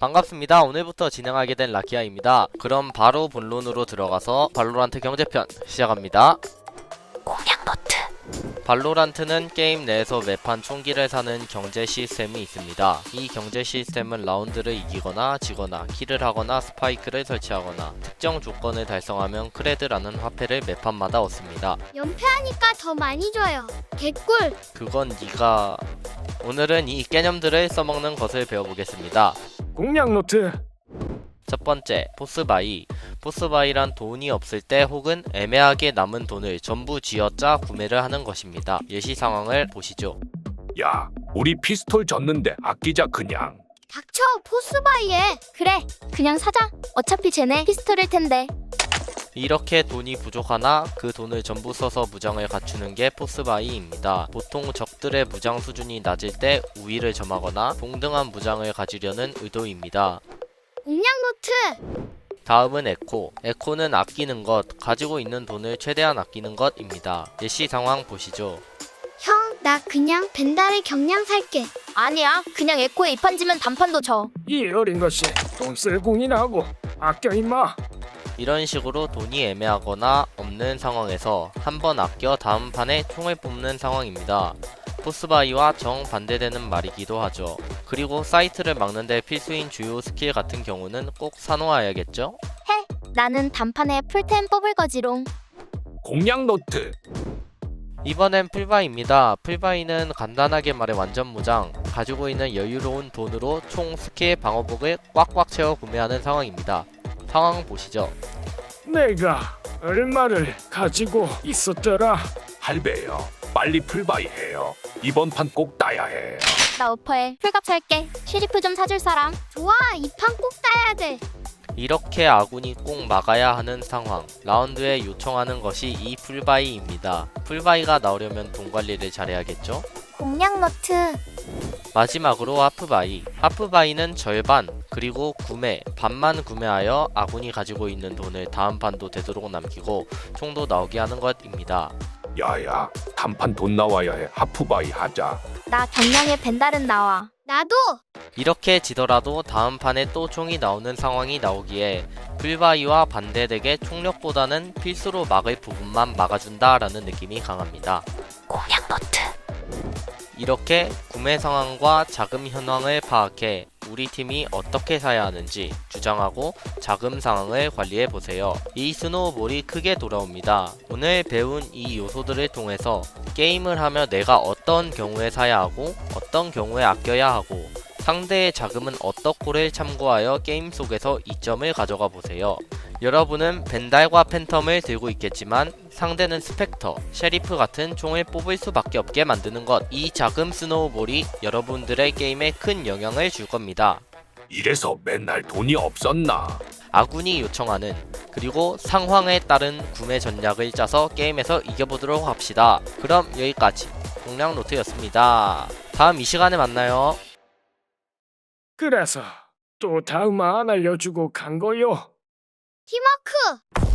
반갑습니다. 오늘부터 진행하게 된 라키아입니다. 그럼 바로 본론으로 들어가서 발로란트 경제편 시작합니다. 공략 노트 발로란트는 게임 내에서 매판 총기를 사는 경제 시스템이 있습니다. 이 경제 시스템은 라운드를 이기거나 지거나 킬을 하거나 스파이크를 설치하거나 특정 조건을 달성하면 크레드라는 화폐를 매판마다 얻습니다. 연패하니까 더 많이 줘요 개꿀 그건 네가 오늘은 이 개념들을 써먹는 것을 배워보겠습니다. 공략 노트 첫 번째, 보스바이. 보스바이란 돈이 없을 때 혹은 애매하게 남은 돈을 전부 쥐어짜 구매를 하는 것입니다. 예시 상황을 보시죠. 야 우리 피스톨 졌는데 아끼자 그냥 닥쳐 포스바이에 그래 그냥 사자 어차피 쟤네 피스톨일 텐데 이렇게 돈이 부족하나 그 돈을 전부 써서 무장을 갖추는 게 포스바이입니다. 보통 적들의 무장 수준이 낮을 때 우위를 점하거나 동등한 무장을 가지려는 의도입니다. 공략 노트 다음은 에코. 에코는 아끼는 것, 가지고 있는 돈을 최대한 아끼는 것입니다. 예시 상황 보시죠. 형 나 그냥 벤달의 경량 살게 아니야. 그냥 에코에 입한지면 단판도 져. 이 어린 것이 돈 쓸 궁이나 하고 아껴 임마 이런 식으로 돈이 애매하거나 없는 상황에서 한 번 아껴 다음 판에 총을 뽑는 상황입니다. 포스바이와 정반대되는 말이기도 하죠. 그리고 사이트를 막는데 필수인 주요 스킬 같은 경우는 꼭 사놓아야겠죠? 나는 단판에 풀템 뽑을 거지롱. 공략 노트 이번엔 풀바이입니다. 풀바이는 간단하게 말해 완전 무장, 가지고 있는 여유로운 돈으로 총 스킬 방어복을 꽉꽉 채워 구매하는 상황입니다. 상황 보시죠. 내가 얼마를 가지고 있었더라 할배요 빨리 풀바이 해요 이번 판 꼭 따야 해나 오퍼에 풀값 살게. 쉐리프 좀 사줄 사람. 좋아 이 판 꼭 따야 돼 이렇게 아군이 꼭 막아야 하는 상황 라운드에 요청하는 것이 이 풀바이입니다 풀바이가 나오려면 돈 관리를 잘해야겠죠 공략 노트. 마지막으로 하프바이. 하프바이는 절반 그리고 구매 반만 구매하여 아군이 가지고 있는 돈을 다음 판도 되도록 남기고 총도 나오게 하는 것입니다. 야야 단판 돈 나와야 해. 하프바이 하자. 나 경량의 벤달은 나와. 나도! 이렇게 지더라도 다음 판에 또 총이 나오는 상황이 나오기에 풀바이와 반대되게 총력보다는 필수로 막을 부분만 막아준다라는 느낌이 강합니다. 공략 노트 이렇게 구매 상황과 자금 현황을 파악해 우리 팀이 어떻게 사야 하는지 주장하고 자금 상황을 관리해 보세요. 이 스노우볼이 크게 돌아옵니다. 오늘 배운 이 요소들을 통해서 게임을 하며 내가 어떤 경우에 사야 하고 어떤 경우에 아껴야 하고 상대의 자금은 어떻고를 참고하여 게임 속에서 이점을 가져가 보세요. 여러분은 벤달과 팬텀을 들고 있겠지만 상대는 스펙터, 셰리프 같은 총을 뽑을 수밖에 없게 만드는 것. 이 자금 스노우볼이 여러분들의 게임에 큰 영향을 줄 겁니다. 이래서 맨날 돈이 없었나 아군이 요청하는 그리고 상황에 따른 구매 전략을 짜서 게임에서 이겨보도록 합시다. 그럼 여기까지 공략 노트였습니다. 다음 이 시간에 만나요. 그래서 또 다음 안 알려주고 간 거요 팀워크